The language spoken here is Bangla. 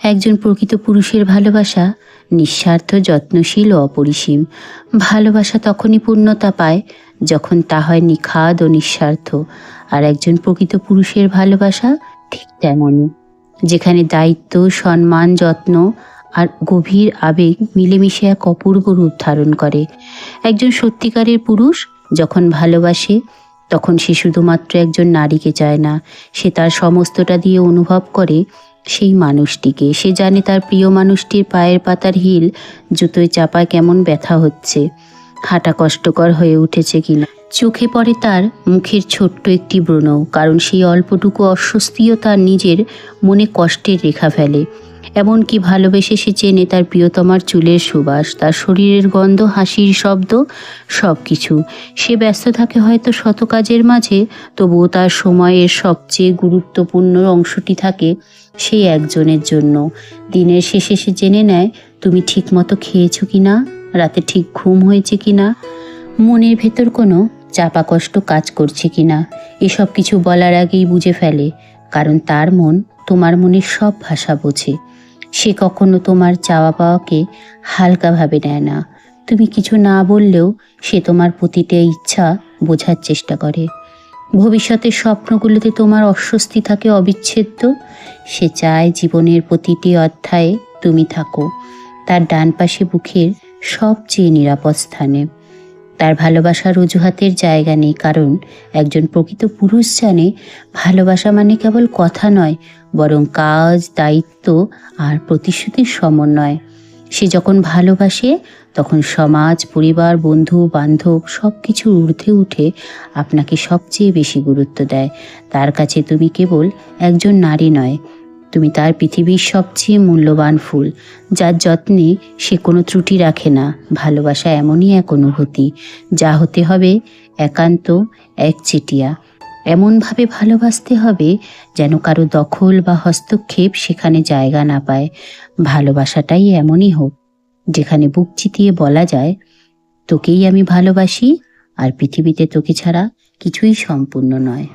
একজন প্রকৃত পুরুষের ভালোবাসা নিঃস্বার্থ, যত্নশীল ও অপরিসীম। ভালোবাসা তখনই পূর্ণতা পায় যখন তা হয় নিখাদ ও নিঃস্বার্থ, আর একজন প্রকৃত পুরুষের ভালোবাসা ঠিক তেমনই, যেখানে দায়িত্ব, সম্মান, যত্ন আর গভীর আবেগ মিলেমিশে এক অপূর্ব রূপ ধারণ করে। একজন সত্যিকারের পুরুষ যখন ভালোবাসে, তখন সে শুধুমাত্র একজন নারীকে চায় না, সে তার সমস্তটা দিয়ে অনুভব করে সেই মানুষটিকে। সে জানে তার প্রিয় মানুষটির পায়ের পাতার হিল, জুতোয় চাপায় কেমন ব্যথা হচ্ছে। হাঁটা কষ্টকর হয়ে উঠেছে কিনা। চোখে পড়ে তার মুখের ছোট্ট একটি ব্রণ, কারণ সেই অল্পটুকু অস্বস্তিও তার নিজের মনে কষ্টের রেখা ফেলে। এমনকি ভালোবেসে সে চেনে তার প্রিয়তমার চুলের সুবাস, তার শরীরের গন্ধ, হাসির শব্দ সব কিছু সে ব্যস্ত থাকে হয়তো শত কাজের মাঝে, তবুও তার সময়ের সবচেয়ে গুরুত্বপূর্ণ অংশটি থাকে সেই একজনের জন্য। দিনের শেষে সে জেনে নেয়, তুমি ঠিকমতো খেয়েছো কি না রাতে ঠিক ঘুম হয়েছে কি না মনের ভেতর কোনো চাপা কষ্ট কাজ করছে কি না এসব কিছু বলার আগেই বুঝে ফেলে, কারণ তার মন তোমার মনের সব ভাষা বোঝে। সে কখনো তোমার চাওয়া পাওয়াকে হালকাভাবে নেয় না। তুমি কিছু না বললেও সে তোমার প্রতিটা ইচ্ছা বোঝার চেষ্টা করে। ভবিষ্যতের স্বপ্নগুলোতে তোমার অস্বস্তি থাকে অবিচ্ছেদ্য। সে চায় জীবনের প্রতিটি অধ্যায়ে তুমি থাকো। তার ডান পাশে বুকের সবচেয়ে নিরাপদ স্থানে। তার ভালোবাসার অজুহাতের জায়গা নেই, কারণ একজন প্রকৃত পুরুষ জানে ভালোবাসা মানে কেবল কথা নয়, বরং কাজ, দায়িত্ব আর প্রতিশ্রুতির সমন্বয়। সে যখন ভালোবাসে, তখন সমাজ, পরিবার, বন্ধু, বান্ধব সব কিছুর ঊর্ধ্বে উঠে আপনাকে সবচেয়ে বেশি গুরুত্ব দেয়। তার কাছে তুমি কেবল একজন নারী নয় তুমি তার পৃথিবীর সবচেয়ে মূল্যবান ফুল, যার যত্নে সে কোনো ত্রুটি রাখে না, ভালোবাসা এমনই এক অনুভূতি, যা হতে হবে একান্ত একচেটিয়া। এমনভাবে ভালোবাসতে হবে যেন কারও দখল বা হস্তক্ষেপ সেখানে জায়গা না পায়। ভালোবাসাটাই এমনই হোক, যেখানে বুক চিতিয়ে বলা যায়, তোকেই আমি ভালোবাসি, আর পৃথিবীতে তোকে ছাড়া কিছুই সম্পূর্ণ নয়।